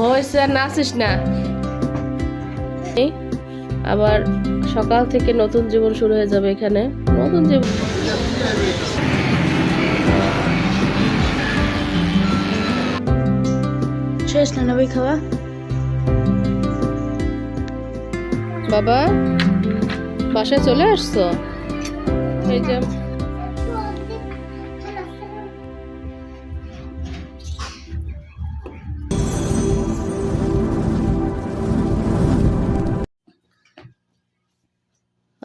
হয়েছে আর নাচিস না। আবার সকাল থেকে নতুন জীবন শুরু হয়ে যাবে এখানে। নতুন জীবন শেষ না নবী খাওয়া? বাবা বাসায় চলে আসছো? এই যে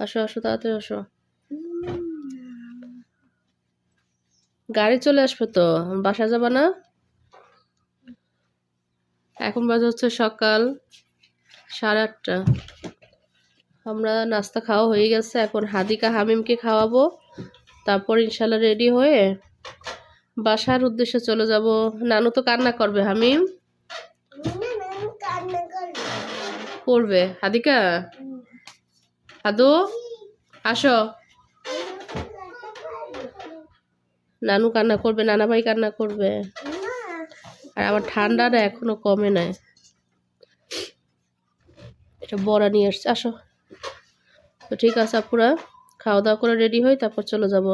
আসো আসো তাড়াতাড়ি আসো। গাড়ি চলে আসবে তো? বাসা যাবা না? এখন বাজে হচ্ছে সকাল সাড়ে আটটা। আমরা নাস্তা খাওয়া হয়ে গেছে। এখন হাদিকা হামিমকে খাওয়াবো। তারপর ইনশাল্লাহ রেডি হয়ে বাসার উদ্দেশ্যে চলে যাব। নানু তো কান্না করবে হামিম? করবে। হাদিকা? হাদু আসো। নানু কান্না করবে নানা ভাই কান্না করবে। আর আমার ঠান্ডাটা এখনও কমে নাই। এটা বড়া নিয়ে আসছে, আসো। তো ঠিক আছে, আপুরা খাওয়া দাওয়া করে রেডি হই তারপর চলে যাব।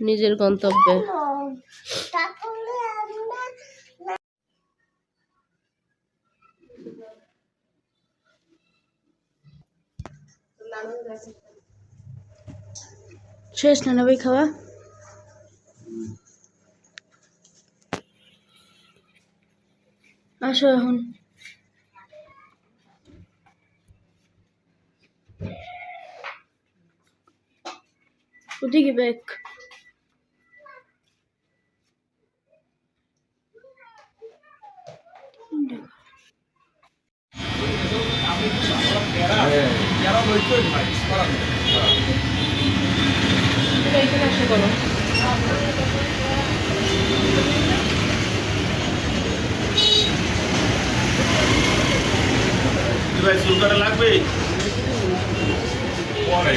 নিজের গন্তব্যে। শেষ না নবী খাওয়া? আসো এখন। ওদিকে ব্যাগ। এখানে আসো করো। ভাই চুল কাটা লাগবে? পরে।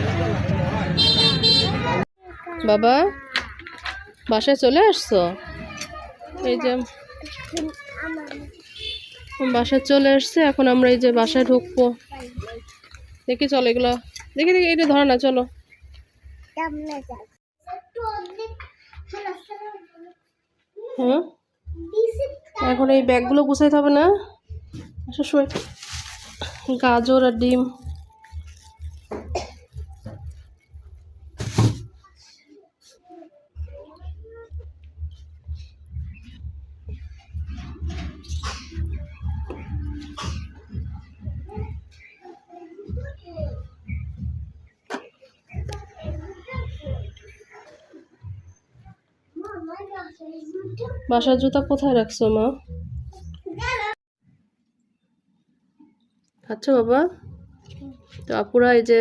বাবা? বাসায় চলে আসছো? এই যে বাসায় চলে আসছে, এখন আমরা এই যে বাসায় ঢুকবো। দেখি চলো এগুলো, দেখি দেখি এটা ধরো না, চলো। হ্যাঁ এখন এই ব্যাগগুলো গুছাইতে হবে না? গাজর আর ডিম। বাসার জুতা কোথায় রাখছো, মা? আচ্ছা বাবা। তো আপুরা এই যে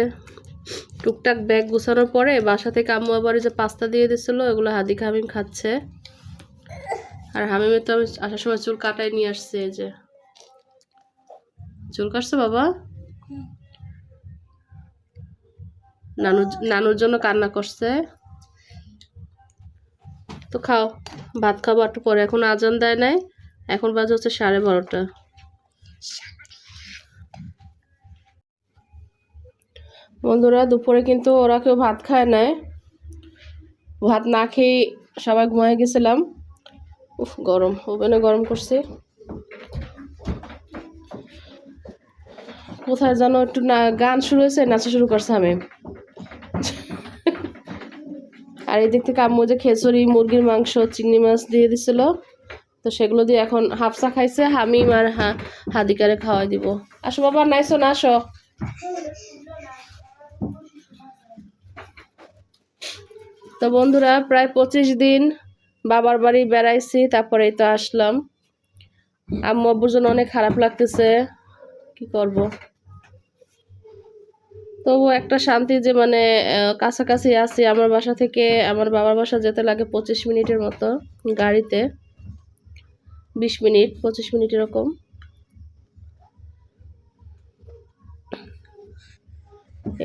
টুকটাক ব্যাগ গুছানোর পরে বাসা থেকে আম্মু আবার যে পাস্তা দিয়ে দিছিলো, এগুলো হাদিকা হামিম খাচ্ছে। আর হামিমের তো আমি আসার সময় চুল কাটাই নিয়ে আসছে, এই যে। চুল কাটছো, বাবা? নানু নানুর জন্য কান্না করছে। তো খাও। ভাত খাব একটু পরে। এখন আজান দেয় নাই। এখন বাজে হচ্ছে সাড়ে বারোটা। বন্ধুরা, দুপুরে কিন্তু ওরা কেউ ভাত খায় নাই। ভাত না খেয়ে সবাই ঘুমায় গেছিলাম। উফ, গরম। ওভেনে গরম করছে। কোথায় যেন একটু না, গান শুরু হয়েছে, নাচা শুরু করছে আমি। আর এই দিক থেকে আম্মু যে খেচুড়ি মুরগির মাংস, চিংড়ি মাছ দিয়ে দিছিল। তো সেগুলো দিয়ে এখন হাফসা খাইছে হামিম আর হা- হাদিকারে খাওয়াই দিব। আসো বাবা নাইসো না, আসো। তো বন্ধুরা, প্রায় পঁচিশ দিন বাবার বাড়ি বেড়াইছি তারপরে তো আসলাম। আম্মু আব্বুর জন্য অনেক খারাপ লাগতেছে। কি করব? তবু একটা শান্তি যে মানে কাছাকাছি আছি আমার বাসা থেকে আমার বাবার বাসা যেতে লাগে পঁচিশ মিনিটের মতো গাড়িতে। বিশ মিনিট, পঁচিশ মিনিট এরকম।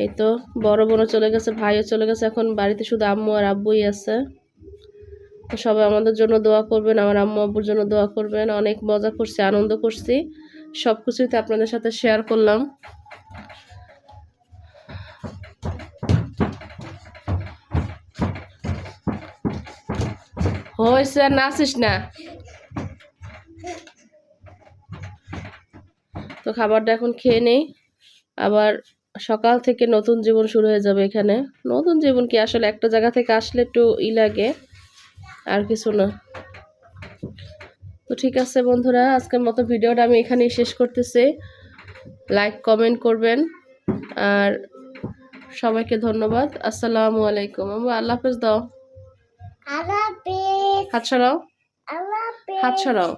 এই তো, বড় বোনও চলে গেছে, ভাইও চলে গেছে। এখন বাড়িতে শুধু আম্মু আর আব্বুই আছে। তো সবাই আমাদের জন্য দোয়া করবেন, আমার আম্মু আব্বুর জন্য দোয়া করবেন। অনেক মজা করছি, আনন্দ করছি। সব কিছুই তো আপনাদের সাথে শেয়ার করলাম। হয়েছে নাচিস না তো খাবারটা এখন খেয়ে নেই। আবার সকাল থেকে নতুন জীবন শুরু হয়ে যাবে এখানে। নতুন জীবন কি আসলে একটা জায়গা থেকে আসলে একটু ই লাগে, আর কিছু না। তো ঠিক আছে বন্ধুরা, আজকের মতো ভিডিওটা আমি এখানেই শেষ করতেছি। লাইক কমেন্ট করবেন। আর সবাইকে ধন্যবাদ। আসসালামু আলাইকুম। আল্লাহ হাফেজ দাও। হাত সরাও। হাত সরাও।